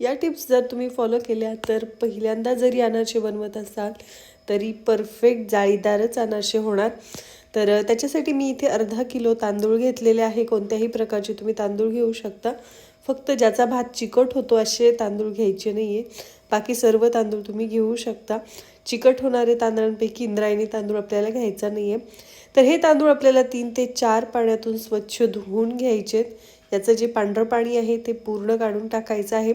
या टिप्स जर तुम्ही फॉलो केल्या तर पहिल्यांदा जरी अनारसे बनवत असाल तरी परफेक्ट जाळीदारच अनारसे होणार. तर त्याच्यासाठी मी इथे अर्धा किलो तांदूळ घेतलेले आहे. कोणत्याही प्रकारचे तुम्ही तांदूळ घेऊ शकता. फक्त ज्याचा भात चिकट होतो असे तांदूळ घ्यायचे नाही आहे बाकी सर्व तांदूळ तुम्ही घेऊ शकता. चिकट होणारे तांदळांपैकी इंद्रायणी तांदूळ आपल्याला घ्यायचा नाही आहे तर हे तांदूळ आपल्याला तीन ते चार पाण्यातून स्वच्छ धुवून घ्यायचे याचं जे पांढरं पाणी आहे ते पूर्ण काढून टाकायचं आहे.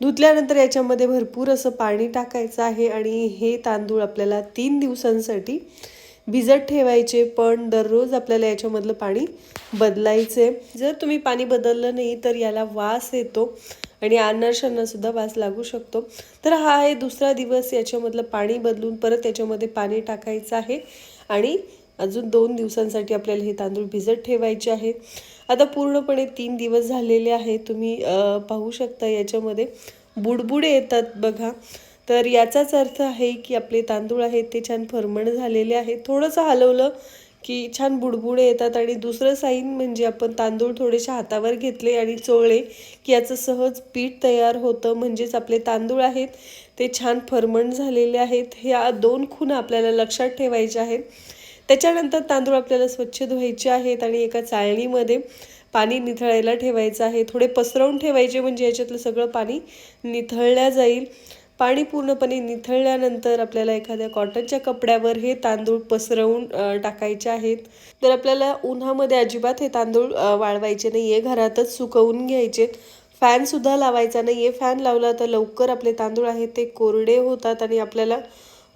धुतल्यानंतर याच्यामध्ये भरपूर असं पाणी टाकायचं आहे आणि हे तांदूळ आपल्याला तीन दिवसांसाठी भिजत ठेवायचे पण दररोज आपल्याला याच्यामधलं पाणी बदलायचे जर तुम्ही पाणी बदललं नाही तर याला वास येतो आणि अनारशांना सुद्धा वास लागू शकतो. तर हा आहे दुसरा दिवस याच्यामधलं पाणी बदलून परत याच्यामध्ये पाणी टाकायचं आहे. आणि अजून दोन दिवसांसाठी आपल्याला हे तांदूळ भिजत ठेवायचे आहे. आता पूर्णपणे तीन दिवस झालेले आहे. तुम्ही पाहू शकता याच्यामध्ये बुडबुडे येतात बघा. तर याचाच अर्थ आहे की आपले तांदूळ आहेत ते छान फरमण झालेले आहे. थोडंसं हलवलं की छान बुडबुडे येतात आणि दुसरं साईन म्हणजे आपण तांदूळ थोडेसे हातावर घेतले आणि चोळले की याचं सहज पीठ तयार होतं. म्हणजेच आपले तांदूळ आहेत ते छान फरमण झालेले आहेत. ह्या दोन खुणा आपल्याला लक्षात ठेवायच्या आहेत. त्याच्यानंतर तांदूळ आपल्याला स्वच्छ धुवायचे आहेत आणि एका चाळणीमध्ये पाणी निथळायला ठेवायचं आहे. थोडे पसरवून ठेवायचे म्हणजे याच्यातलं सगळं पाणी निथळल्या जाईल. पाणी पूर्णपणे निथळल्यानंतर आपल्याला एखाद्या कॉटनच्या कपड्यावर हे तांदूळ पसरवून टाकायचे आहेत. तर आपल्याला उन्हामध्ये अजिबात हे तांदूळ वाळवायचे नाही. आहे घरातच सुकवून घ्यायचे. फॅनसुद्धा लावायचा नाही. आहे फॅन लावला तर लवकर आपले तांदूळ आहेत ते कोरडे होतात आणि आपल्याला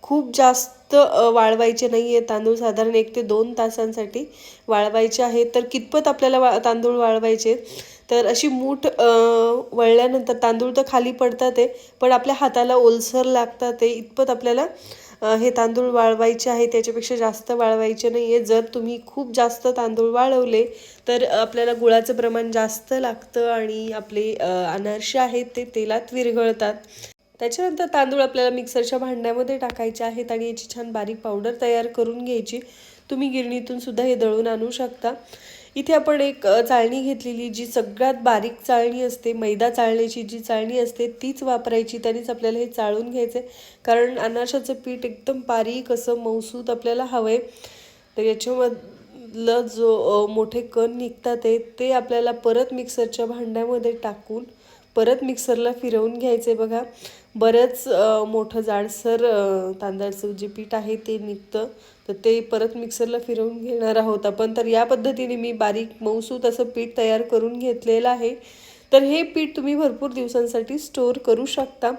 खूप जास्त वाळवायचे नाही आहे तांदूळ. साधारण एक ते दोन तासांसाठी वाळवायचे आहेत. तर कितपत आपल्याला वा तांदूळ वाळवायचे तर अशी मूठ वळल्यानंतर तांदूळ तर खाली पडतात आहे पण आपल्या हाताला ओलसर लागतात. ते इतपत आपल्याला हे तांदूळ वाळवायचे आहे. त्याच्यापेक्षा जास्त वाळवायचे नाही आहे जर तुम्ही खूप जास्त तांदूळ वाळवले तर आपल्याला गुळाचं प्रमाण जास्त लागतं आणि आपले अनारसे आहेत ते तेलात विरघळतात. त्याच्यानंतर तांदूळ आपल्याला मिक्सरच्या भांड्यामध्ये टाकायचे आहेत आणि याची छान बारीक पावडर तयार करून घ्यायची. तुम्ही गिरणीतून सुद्धा हे दळून आणू शकता. इथे आपण एक चाळणी घेतलेली जी सगळ्यात बारीक चाळणी असते मैदा चाळण्याची जी चाळणी असते तीच वापरायची त्यानेच आपल्याला हे चाळून घ्यायचं आहे कारण अनारशाचं पीठ एकदम बारीक असं मऊसूत आपल्याला हवं आहे तर याच्यामधलं जो मोठे कण निघतात आहे ते आपल्याला परत मिक्सरच्या भांड्यामध्ये टाकून परत मिक्सरला फिरवून घ्यायचे बघा. बरंच मोठं जाडसर तांदळाचं जे पीठ आहे ते निघतं. तर ते परत मिक्सरला फिरवून घेणार आहोत आपण. तर या पद्धतीने मी बारीक मऊसूत असं पीठ तयार करून घेतलेलं आहे. तर हे पीठ तुम्ही भरपूर दिवसांसाठी स्टोअर करू शकता.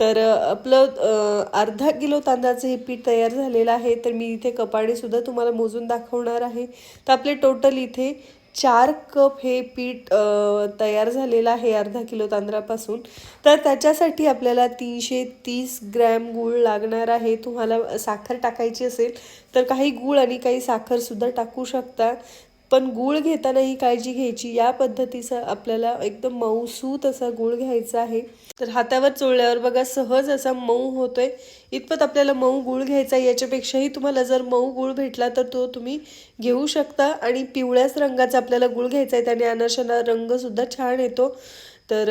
तर आपलं अर्धा किलो तांदळाचं हे पीठ तयार झालेलं आहे. तर मी इथे कपाडेसुद्धा तुम्हाला मोजून दाखवणार आहे. तर आपले टोटल इथे चार कप हे पीठ तयार झालेलं आहे अर्धा किलो तांदळापासून. तर त्याच्यासाठी आपल्याला तीनशे तीस ग्रॅम गूळ लागणार आहे. तुम्हाला साखर टाकायची असेल तर काही गूळ आणि काही साखरसुद्धा टाकू शकता. पण गूळ घेताना ही काळजी घ्यायची. या पद्धतीचा आपल्याला एकदम मऊसूत असा गूळ घ्यायचा आहे. तर हातावर चोळल्यावर बघा सहज असा मऊ होतोय. इतपत आपल्याला मऊ गूळ घ्यायचा आहे. याच्यापेक्षाही तुम्हाला जर मऊ गूळ भेटला तर तो तुम्ही घेऊ शकता. आणि पिवळ्याच रंगाचा आपल्याला गूळ घ्यायचा आहे. त्याने अनारशाला रंगसुद्धा छान येतो. तर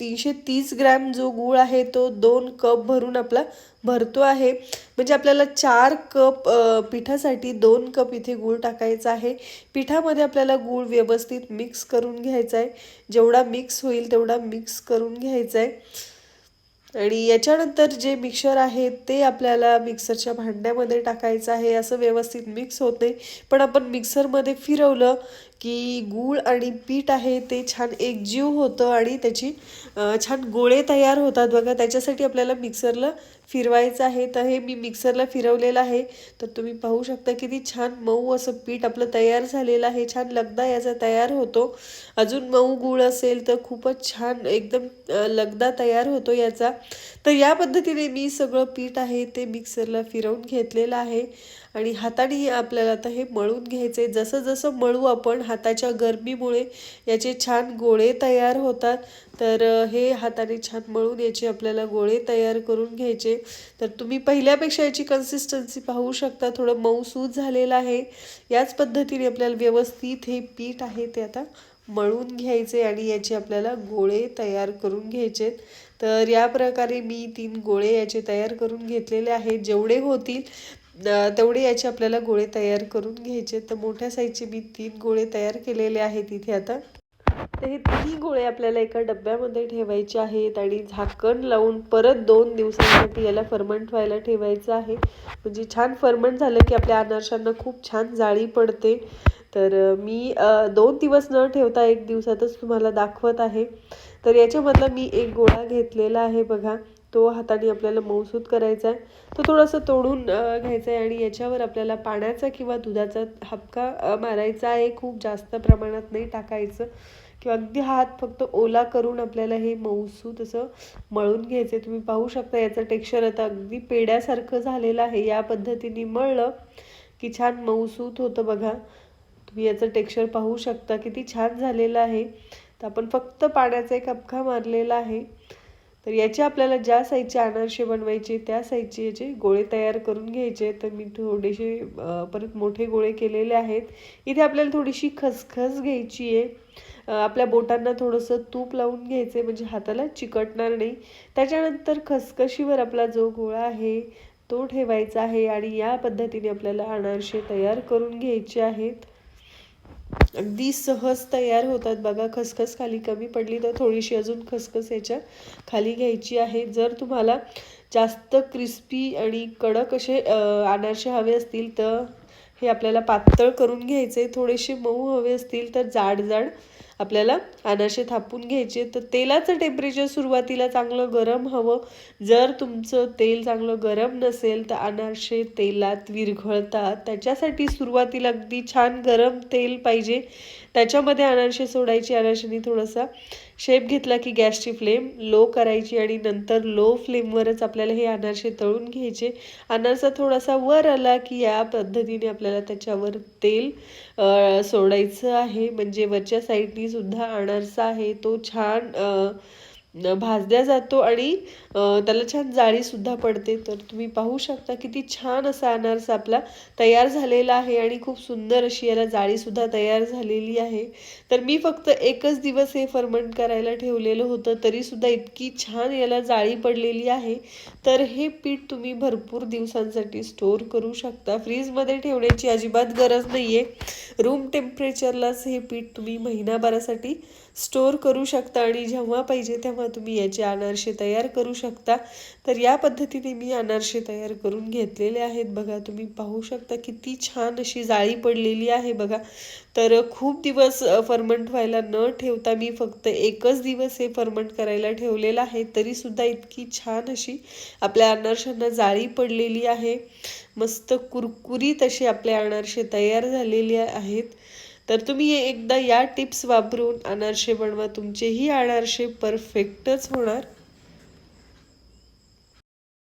तीनशे तीस ग्रॅम जो गूळ आहे तो दोन कप भरून आपला भरतो आहे. म्हणजे आपल्याला चार कप पिठासाठी दोन कप इथे गूळ टाकायचा आहे. पिठामध्ये आपल्याला गूळ व्यवस्थित मिक्स करून घ्यायचा आहे. जेवढा मिक्स होईल तेवढा मिक्स करून घ्यायचा आहे. आणि याच्यानंतर जे मिक्सर आहे ते आपल्याला मिक्सरच्या भांड्यामध्ये टाकायचं आहे. असं व्यवस्थित मिक्स होत नाही. पण आपण मिक्सरमध्ये फिरवलं की गूळ आणि पीठ आहे ते छान एकजीव होतं आणि त्याची छान गोळे तयार होतात. बघा त्याच्यासाठी आपल्याला मिक्सरला फिरवायचं आहे. तर हे मी मिक्सरला फिरवलेलं आहे. तर तुम्ही पाहू शकता किती छान मऊ असं पीठ आपलं तयार झालेलं आहे. छान लगदा याचा तयार होतो. अजून मऊ गूळ असेल तर खूपच छान एकदम लगदा तयार होतो याचा. तर या पद्धतीने मी सगळं पीठ आहे ते मिक्सरला फिरवून घेतलेलं आहे. आणि हाताने आपल्याला आता हे मळून घ्यायचं आहे जसं जसं मळू आपण हाताच्या गरमीमुळे याचे छान गोळे तयार होतात. तर हे हाताने छान मळून याचे आपल्याला गोळे तयार करून घ्यायचे. तर तुम्ही पहिल्यापेक्षा याची कन्सिस्टन्सी पाहू शकता. थोडं मऊसूत झालेलं आहे. याच पद्धतीने आपल्याला व्यवस्थित हे पीठ आहे ते आता मळून घ्यायचे आणि याचे आपल्याला गोळे तयार करून घ्यायचे. तर या प्रकारे मी तीन गोळे याचे तयार करून घेतलेले आहेत. जेवढे होतील तेवढे याचे आपल्याला गोळे तयार करून घ्यायचे. तर मोठ्या साईजचे मी तीन गोळे तयार केलेले आहेत इथे आता. तर हे तीन गोळे आपल्याला एका डब्यामध्ये ठेवायचे आहेत आणि झाकण लावून परत दोन दिवसांसाठी याला फर्मंट व्हायला ठेवायचं आहे. म्हणजे छान फर्मंट झालं की आपल्या अनारशांना खूप छान जाळी पडते. तर मी दोन दिवस न ठेवता एक दिवसातच तुम्हाला दाखवत आहे. तर याच्यामधला मी एक गोळा घेतलेला आहे बघा. तो हाताने आपल्याला मऊसूत करायचा आहे. तो थोडासा तोडून घ्यायचा आहे आणि याच्यावर आपल्याला पाण्याचा किंवा दुधाचा हपका मारायचा आहे. खूप जास्त प्रमाणात नाही टाकायचं. किंवा अगदी हात फक्त ओला करून आपल्याला हे मऊसूत असं मळून घ्यायचं तुम्ही पाहू शकता याचं टेक्स्चर आता अगदी पेड्यासारखं झालेलं आहे. या पद्धतीने मळलं की छान मऊसूत होतं बघा. तुम्ही याचं टेक्स्चर पाहू शकता. किती छान झालेलं आहे. तर आपण फक्त पाण्याचा एक अपखा मारलेला आहे. तर याचे आपल्याला ज्या साईजचे अनारसे बनवायचे त्या साईजचे याचे गोळे तयार करून घ्यायचे. तर मी थोडेसे परत मोठे गोळे केलेले आहेत. इथे आपल्याला थोडीशी खसखस घ्यायची आहे. आपल्या बोटांना थोडंसं तूप लावून घ्यायचं म्हणजे हाताला चिकटणार नाही. त्याच्यानंतर खसखशीवर आपला जो गोळा आहे तो ठेवायचा आहे आणि या पद्धतीने आपल्याला अनारसे तयार करून घ्यायचे आहेत. अगदी सहज तयार होतात. बघा खसखस खाली कमी पडली तर थोडीशी अजून खसखस याच्या खाली घ्यायची आहे. जर तुम्हाला जास्त क्रिस्पी आणि कडक असे अनारसे हवे असतील तर हे आपल्याला पातळ करून घ्यायचे. थोडेसे मऊ हवे असतील तर जाड जाड आपल्याला अनारसे थापून घ्यायचे तर तेलाचं टेम्परेचर सुरुवातीला चांगलं गरम हवं. जर तुमचं तेल चांगलं गरम नसेल तर अनारसे तेलात विरघळतात. त्याच्यासाठी सुरुवातीला अगदी छान गरम तेल पाहिजे. त्याच्यामध्ये अनारसे सोडायचे. अनारशेने थोडासा शेप घेतला की गॅसची फ्लेम लो करायची आणि नंतर लो फ्लेमवरच आपल्याला हे अनारसे तळून घ्यायचे. अनारसा थोडासा वर आला की या पद्धतीने आपल्याला त्याच्यावर तेल सोडायचं आहे. म्हणजे वरच्या साईडनी सुद्धा अनारसा आहे. तो छान भाजल्या जातो आणि त्याला छान जाळीसुद्धा पडते. तर तुम्ही पाहू शकता किती छान असा अनारसा आपला तयार झालेला आहे आणि खूप सुंदर अशी याला जाळीसुद्धा तयार झालेली आहे. तर मी फक्त एकच दिवस हे फर्मंट करायला ठेवलेलं होतं तरीसुद्धा इतकी छान याला जाळी पडलेली आहे. तर हे पीठ तुम्ही भरपूर दिवसांसाठी स्टोअर करू शकता. फ्रीजमध्ये ठेवण्याची अजिबात गरज नाही आहे रूम टेम्परेचरलाच हे पीठ तुम्ही महिनाभरासाठी स्टोअर करू शकता आणि जेव्हा पाहिजे तेव्हा तुम्ही याचे अनारसे तयार करू शकता. तर या पद्धतीने मी अनारसे तयार करून घेतलेले आहेत. बघा तुम्ही पाहू शकता किती छान अशी जाळी पडलेली आहे बघा. तर खूप दिवस फर्मंट व्हायला न ठेवता मी फक्त एकच दिवस हे फर्मंट करायला ठेवलेलं आहे. तरीसुद्धा इतकी छान अशी आपल्या अनारशांना जाळी पडलेली आहे. मस्त कुरकुरीत अशी आपले अनारसे तयार झालेले आहेत. तर तुम्ही एकदा या टिप्स वापरून अनारसे बनवा. तुमचेही अनारसे परफेक्टच होणार.